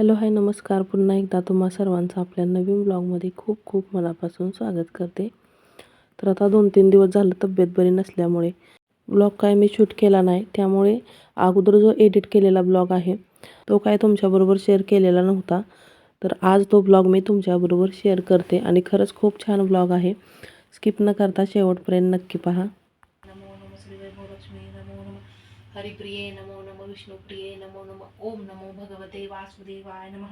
Hello hi नमस्कार. पुन्हा एकदा तुम्हा सर्वांचं आपल्या नवीन ब्लॉगमध्ये खूप खूप मनापासून स्वागत करते. तर आता दोन तीन दिवस झालं तब्येत बरी नसल्यामुळे ब्लॉग काय मी शूट केला नाही. त्यामुळे अगोदर जो एडिट केलेला ब्लॉग आहे तो काय तुमच्याबरोबर शेअर केलेला नव्हता. तर आज तो ब्लॉग मी तुमच्याबरोबर शेअर करते आणि खरंच खूप छान ब्लॉग आहे. स्किप न करता शेवटपर्यंत नक्की पहा. नमो नम श्री नमो हरिप्रिये नमो विष्णुप्रिये नमो नम ओम नमो भगवते वासुदेवाय नम।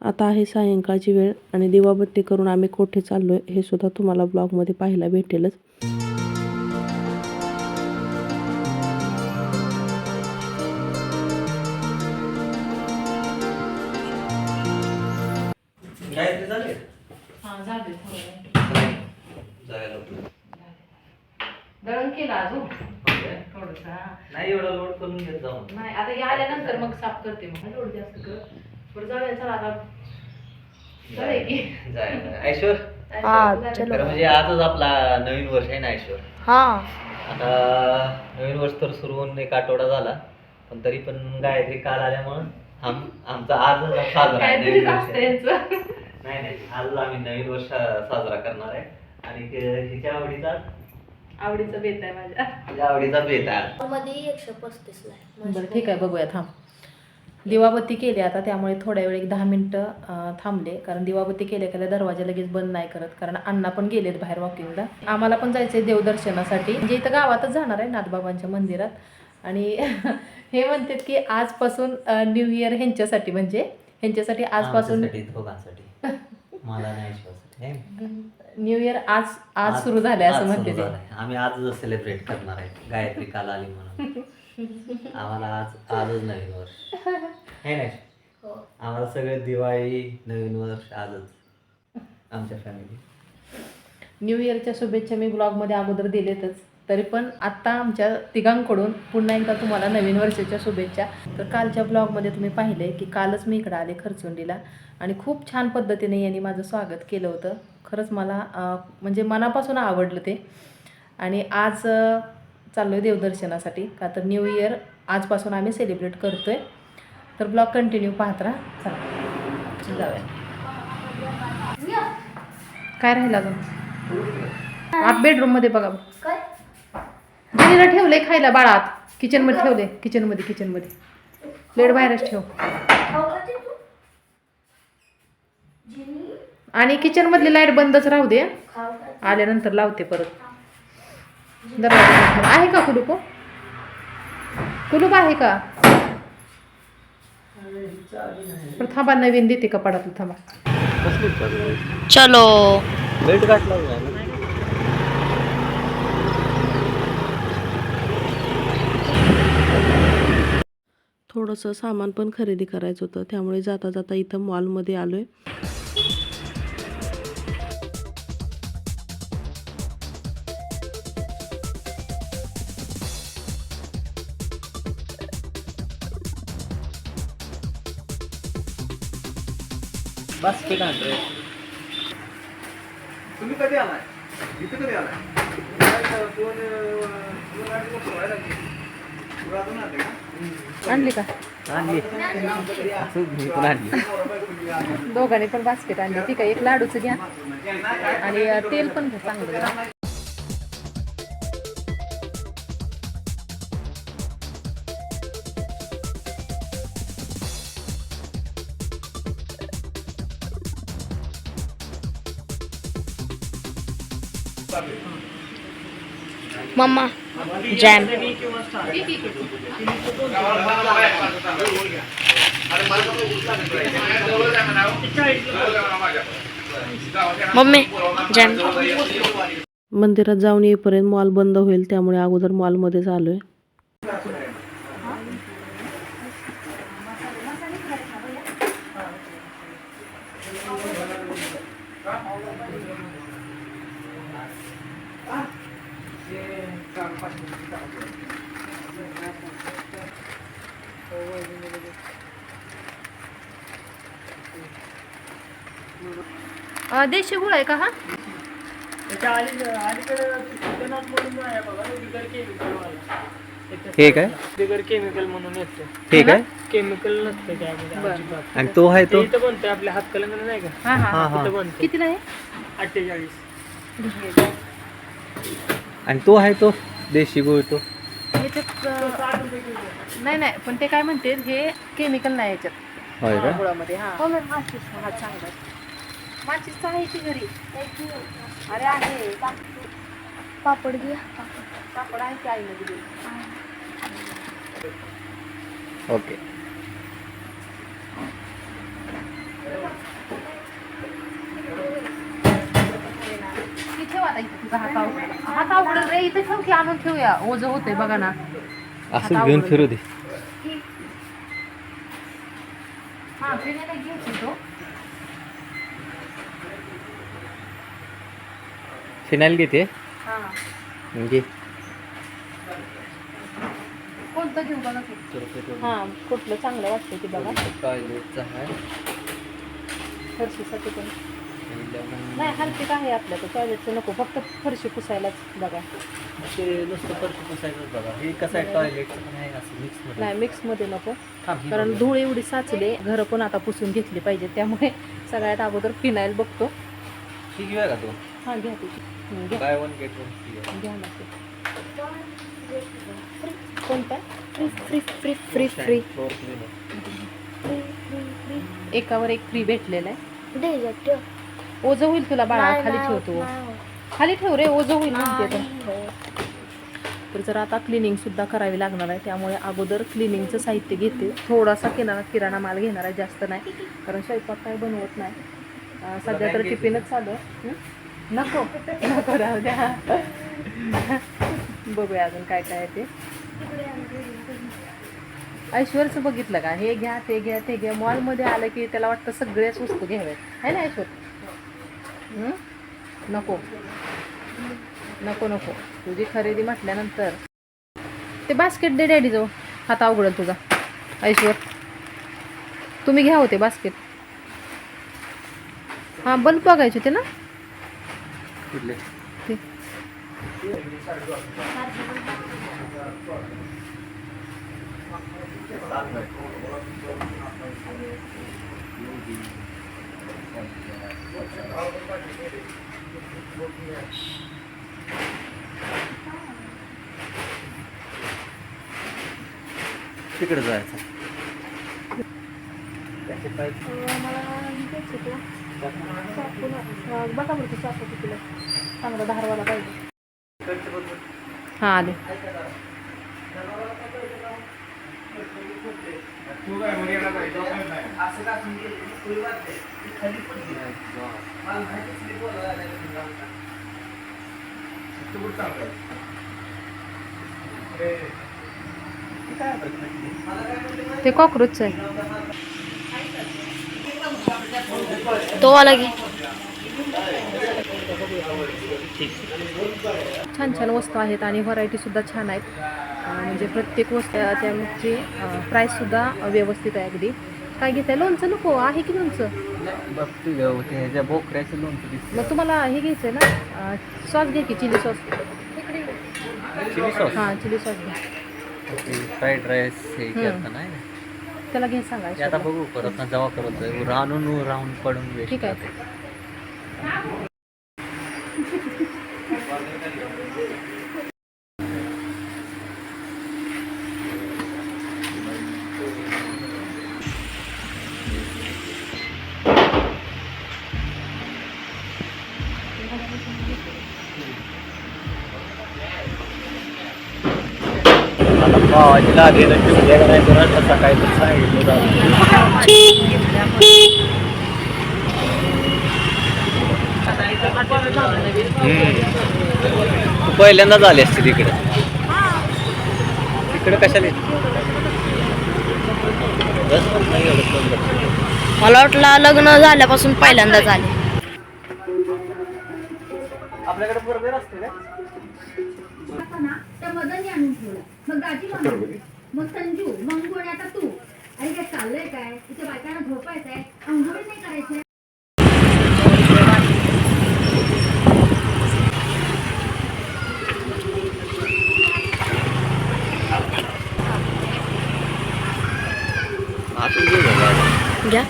आता आहे सायंकाळची वेळ आणि दिवाबत्ती करून आम्ही कोठे चाललो आहे हे सुद्धा तुम्हाला ब्लॉगमध्ये पाहायला भेटेलच. नाही आता या आल्यानंतर मग साफ करते मग. लोड जास्त कर बरं जाऊया चला आता. चालेल की. जायला ऐश्वर? हा, चलो. तर म्हणजे आजच आपला नवीन वर्ष आहे ना ऐश्वर? हा. आता नवीन वर्ष तर सुरू होऊन एक आठवडा झाला पण तरी पण गायत्री काल आल्यामुळं आम आमचा आज साजरा आहे काहीतरी नवीन वर्ष. असतं यांचं. नाही नाही आज आम्ही नवीन वर्ष साजरा करणार आहे. आणि ते- हिच्या आवडीचा आवडीचं बेत आहे माझ्या. हिच्या आवडीचा बेत आहे. मध्ये एकशे पस्तीस बरं ठीक आहे बघूया थांब. दिवाबत्ती केली आता त्यामुळे थोड्या वेळ एक दहा मिनटं थांबले. कारण दिवाबत्ती केल्या केल्या दरवाजा लगेच बंद नाही करत. कारण अण्णा पण गेलेत बाहेर वॉकिंगला आम्हाला पण जायचं आहे देवदर्शनासाठी. म्हणजे इथं गावातच जाणार आहे नाथबाबांच्या मंदिरात. आणि हे म्हणतात की आजपासून न्यू इयर ह्यांच्यासाठी म्हणजे ह्यांच्यासाठी आजपासून मला नाही? न्यू इयर आज आज सुरू झालंय असं आज म्हणते सुरू ते. झालंय. आम्ही आजच सेलिब्रेट करणार आहे. गायत्री काल आली म्हणून. आम्हाला आज आजच नवीन वर्ष. हे नाही हो. आम्हाला सगळे दिवाळी नवीन वर्ष आजच. आमच्या फॅमिली न्यू इयरच्या शुभेच्छा मी ब्लॉगमध्ये अगोदर दिलेतच. तरी पण आत्ता आमच्या तिघांकडून पुन्हा एकदा तुम्हाला नवीन वर्षाच्या शुभेच्छा. तर कालच्या ब्लॉगमध्ये तुम्ही पाहिले की कालच मी इकडं आले खरचुंडीला आणि खूप छान पद्धतीने यांनी माझं स्वागत केलं होतं. खरंच मला म्हणजे मनापासून आवडलं ते. आणि आज चाललो आहे देवदर्शनासाठी. का तर न्यू इयर आजपासून आम्ही सेलिब्रेट करतो आहे तर ब्लॉग कंटिन्यू पाहत राहा. चला. जाऊया. काय राहील अजून? आत बेडरूममध्ये बघा. काय? जरीला ठेवलंय खायला बाळात. किचनमध्ये ठेवले किचनमध्ये किचनमध्ये. प्लेट बाहेरच ठेव. आणि किचनमधली लाइट बंदच राहू दे. आल्यानंतर लावते परत. दरवाजा. आहे का कुलूप? कुलूप आहे का? बरं थांबा नवीन देते का पडातलं थांबा चलो. थोडंसं सामान पण खरेदी करायचं होतं. त्यामुळे जाता जाता इथं मॉलमध्ये आलो आहे बस किती आणतोय? तुम्ही कधी आलाय? इथे कधी आलाय? दोन दोन आठ दिवस व्हायला. पुरातून आले का? आणली का? आणली. असं मी पण आणली. दोघांनी पण बास्केट आणली. ती काय एक लाडूचं घ्या. आणि तेल पण घ्या चांगलं. मम्मा. जॅम मम्मी जॅम मंदिरात जाऊन येईपर्यंत मॉल बंद होईल त्यामुळे अगोदर मॉलमध्येच आलो देशी गुळ आहे का हा? हे काय? बिगर केमिकल म्हणून येते. हे काय? केमिकल नसतं त्यामध्ये बरं. अजिबात. आणि तो आहे ते? तो इथं बनतंय आपल्या हातकलंगण नाही का? हा हा. हा हा. तिथं बनते कितीला आहे अठ्ठेचाळीस. आणि तो आहे तो? देशी गुळ तो? ह्याच्यात अं, नाही नाही. पण ते काय म्हणते हे केमिकल नाही याच्यात. होय हा, का? गुळामध्ये हा. हो, हा चांगला आहे. माचीसचा आहे की घरी अरे आहे. पापड घ्या कापड आहे की आईने दिली ओके ती हात अवघड हात अवघड रे इथे ठेव की आणून ठेवूया. ओझ होतंय बघा ना. असं घेऊन फिरू दे. हा फिरायला फिनाईल घेते कोणतं घेऊ बघा हा कुठलं चांगलं वाटतं ते बघा. टॉयलेटचा आहे फरशीसाठी पण. नाही हलकीच आहे आपल्या तर टॉयलेटचं नको. फक्त फरशी पुसायलाच बघा. ते नुसतं फरशी पुसायचंच बघा. हे कसं आहे टॉयलेटचं पण आहे असं मिक्समध्ये. नाही मिक्समध्ये नको. कारण. धूळ एवढी साचले घरं पण आता पुसून घेतली पाहिजे त्यामुळे सगळ्यात अगोदर फिनाईल बघतो. ही घेऊया का तो. हा घ्या तुझी बाय वन गेट वन घ्या ना. ते. कोणता free free free free free floor cleaner एकावर एक फ्री भेटलेला आहे. दे जा, ठेव. ओझं होईल तुला बाळा खाली ठेवतो. खाली ठेव रे ओझं होईल म्हणते तर. तर जर आता क्लिनिंग सुद्धा करावी लागणार आहे. त्यामुळे अगोदर क्लिनिंगचं साहित्य घेते. थोडासा किराणा किराणा माल घेणार आहे जास्त नाही. कारण स्वयंपाक काही बनवत नाही. सध्या तर टिफिनच चालू आहे? नको. नको राहू द्या. बघूया अजून काय काय आहे ते. ऐश्वरचं बघितलं का? हे घ्या ते घ्या ते घ्या. मॉलमध्ये आलं की त्याला वाटतं सगळ्याच वस्तू घ्याव्यात. आहे ना ऐश्वर? नको. नको नको. तुझी खरेदी म्हटल्यानंतर ते बास्केट दे डॅडी जाऊ हात अवघडल तुझा. ऐश्वर तुम्ही घ्या होते बास्केट हां बल्ब बघायचे होते ना? कुठले? तिकडे जायचं. त्याचे पाय बघा बरं ते चाकू कितीला चांगला धारवाला पाहिजे हां आले ते काय आहे येणार नाही, जाऊ नाही. तू कुठं चालतोय? ते कॉक्रोचचं आहे तो वाला घे. छान छान वस्तू आहेत आणि व्हरायटीसुद्धा छान आहेत. म्हणजे प्रत्येक वस्तू त्यांची प्राईससुद्धा व्यवस्थित आहे अगदी. काय घेताय? लोणचं नको आहे की लोणचं? मग तुम्हाला हे घ्यायचं आहे ना सॉस घे की चिली सॉस चिली सॉस हां चिली सॉस घ्या. फ्राईड राईस हे त्याला घे सांगा ते आता बघू परत ना जेव्हा करत राहून राहून पडून वेस्ट ठीक आहे. जाते. आता भावाची लागे ना ठेवल्या का नाही कोणाला सकाळी तर सांगितलं जातं. हम्म. तू पहिल्यांदाच आली असते तिकडे तिकडे कशाला येते? बस नाही एवढं कोण बघतं. मला वाटलं लग्न झाल्यापासून पहिल्यांदाच आले आपल्याकडे बरोबर असते का मग दाजी मामा मग संजू मग कोण आता तू आणि काय चाललंय काय? इथे बायकांना झोपायचं आहे अंघोळ नाही करायचंय घ्या.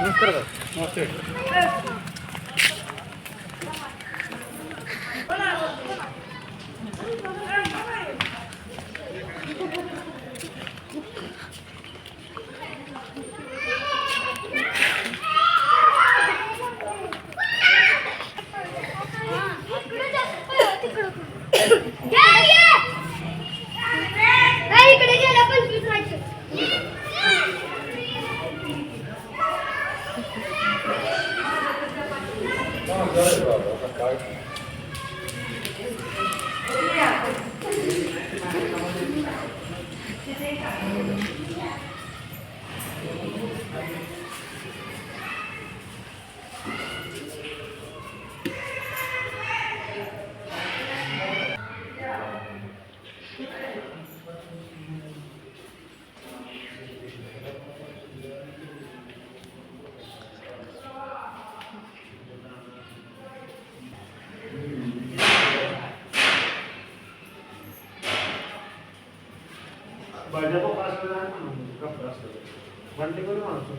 नमस्कार. नमस्ते.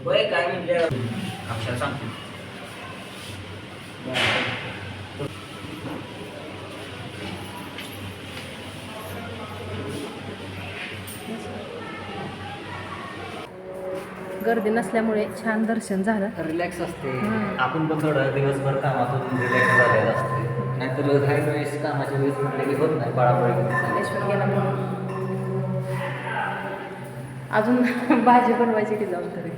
होय काय म्हणले अक्षर सांगतो. गर्दी नसल्यामुळे छान दर्शन झालं. रिलॅक्स असते. आपण पण थोडं दिवसभर कामातून रिलॅक्स झालेलं असते. नाहीतर काही वेळेस कामाच्या वेळेस म्हटलं की होत नाही कालेश्वर गेला म्हणून. अजून भाजी बनवायची की जाऊन तरी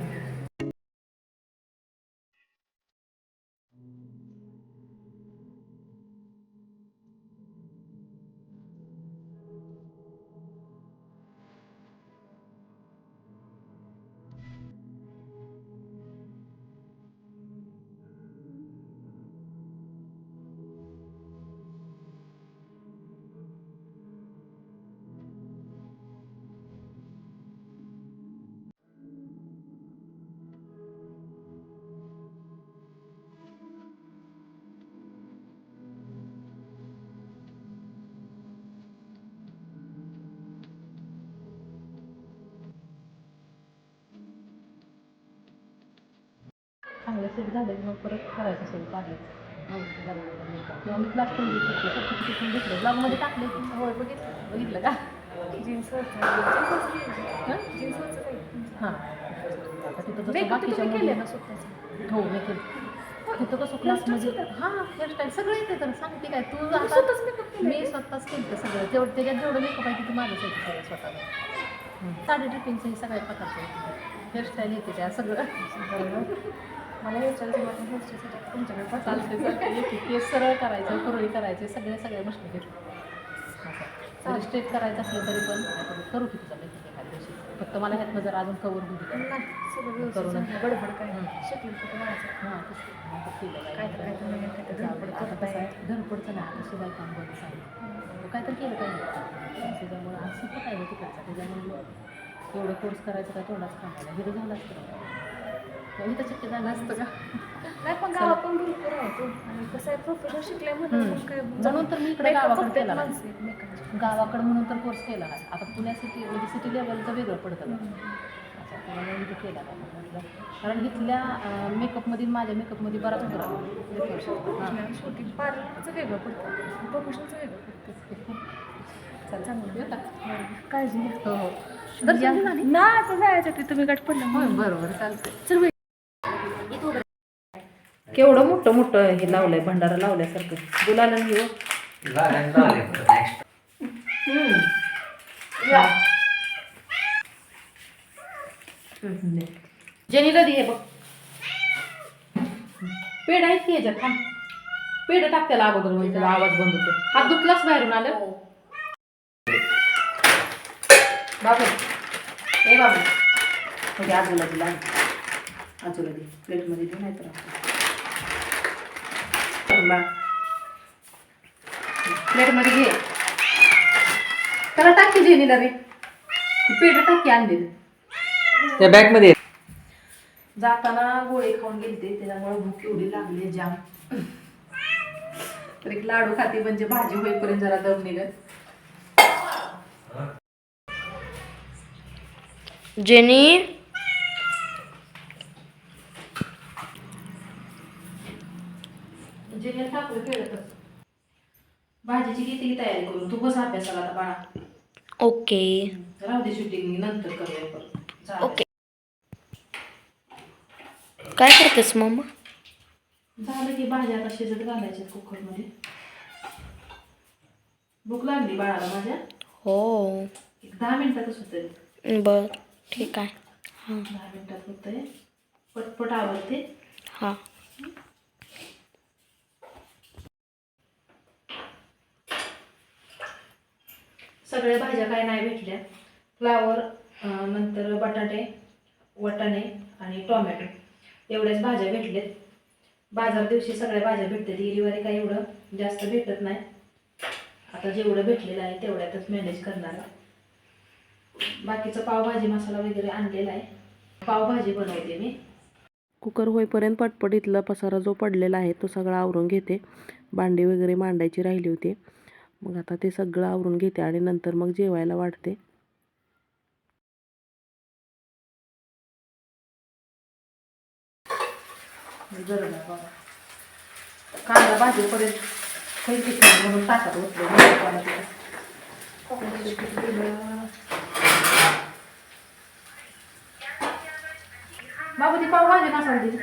चांगलं सेट झालं की मग परत करायचं सुरू किंवा मी क्लास पण घेऊ शकते सर्टिफिकेट पण घेतलं. ब्लॉगमध्ये टाकले की होय बघितलं? बघितलं का? जीन्स हां? तिथं हो मी केलं तिथं कसं क्लासमध्ये हां हेअरस्टाईल सगळं येते तर सांगते काय? तू आता मी स्वतःच केलं सगळं. तेवढं त्याच्यात जेवढं मेकअप आहे ते माझंच येते सगळं स्वतःला साडी ड्रिपिंगचं हे सगळ्या प्रकारचं हेअरस्टाईल येते त्या सगळं. मला हेअरस्टाईल तुमच्याकडे चालते चालते येते केस सरळ करायचं कुरळी करायचे सगळे सगळे गोष्टी घेतले जरी स्ट्रेट करायचं असलं तरी पण करू की तुझा एखाद्या दिवशी. फक्त मला ह्यातनं जर अजून कवर होऊ दिलं करून गडबड काय हां. धडपडचं नाही. आता शिवाय काम बरं सांगितलं काय तर केलं पाहिजे. त्याच्यामुळे सुद्धा काय होतं तिकडचं? त्याच्यामुळे एवढं कोर्स करायचं काय थोडाच काम हिरो झाला असतं. तर शक्य झालं असतं का? नाही पण गावात पण भरपूर आहे तो. आणि कसं आहे प्रोफेशनल शिकल्या म्हणून मग काय म्हणून तर मी इकडे makeup गावाकडे फक्त केला. माणसं आहेत makeup. गावाकडे म्हणून तर कोर्स केला. आता पुण्या सिटी म्हणजे सिटी लेवलचं वेगळं पडतं ना असं त्यामुळे मी इथे केला म्हटलं. कारण इथल्या मेकअपमध्ये माझ्या मेकअपमध्ये बराच फरक आहे. हां. शेवटी पार्लरचं वेगळं पडतं. वेगळं पडतं. येऊ का? काळजी घ्या. हो हो. दर्शन घेऊन आली? ना आता जायचं तुम्ही गाठ पडलं होय बरोबर चालतंय. केवढं मोठं मोठं हे लावलंय भंडारा लावल्यासारखं. गुलाल हे नेक्स्ट जेनीला दे हे बघ. पेड आहेत की याच्यात? थांब. पेड टाक त्याला अगोदर म्हणजे त्याला आवाज बंद होतो हात दुखलाच बाहेरून आलं? बाबू. ए बाबू. म्हणजे आजूला दिला आजूला दे. प्लेटमध्ये दे नाही तर प्लेटमध्ये घे. त्याला टाक की जेनीला रे पेड टाक की आणलेलं त्या बॅगमध्ये जाताना गोळे खाऊन गेलते त्याच्यामुळे भूक एवढी लागली जाम. तर एक लाडू खाते म्हणजे भाजी होईपर्यंत जरा दम निघत जेनी जे टाकू खेळतच किती तयारी करून तू बस अभ्यासाला आता बाळा. ओके. राहू दे शूटिंग नंतर करूया परत. ओके. काय करतेस मम्मा झालं की भाज्या आता शिजत घालायच्या कुकरमध्ये. भूक लागली बाळाला माझ्या. हो. एक दहा मिनिटातच होतंय. बर ठीक आहे. हां. दहा मिनिटात होतंय. पटपट आवडते हां. सगळ्या भाज्या काय नाही भेटल्या. फ्लावर नंतर बटाटे वटाणे आणि टोमॅटो. एवढ्याच भाज्या भेटल्यात. बाजार दिवशी सगळ्या भाज्या भेटतात. एरिवारी काय एवढं जास्त भेटत नाही. आता जेवढं भेटलेलं आहे तेवढ्यातच मॅनेज करणार बाकीचं पावभाजी मसाला वगैरे आणलेला आहे. पावभाजी बनवते मी. कुकर होईपर्यंत पटपटीतला पसारा जो पडलेला आहे तो सगळा आवरून घेते. भांडी वगैरे मांडायची राहिली होती. मग आता ते सगळं आवरून घेते आणि नंतर मग जेवायला वाढते. कांदा भाजीपर्यंत म्हणून टाकत बाबू ती पावभाजी मसाला दिली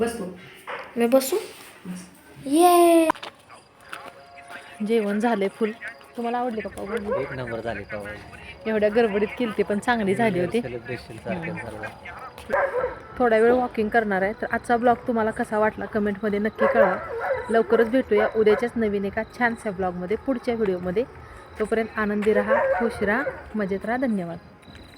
बस. मी बसू? ये जेवण झाले फुल. तुम्हाला आवडले का पावभाजी एक नंबर झाली पाव एवढ्या गडबडीत केली ती पण चांगली झाली होती. थोडा वेळ वॉकिंग करणार आहे. तर आजचा ब्लॉग तुम्हाला कसा वाटला कमेंटमध्ये नक्की कळवा. लवकरच भेटूया उद्याच्याच नवीन एका छानशा ब्लॉगमध्ये पुढच्या व्हिडिओमध्ये तोपर्यंत आनंदी राहा खुश राहा मजेत राहा. धन्यवाद.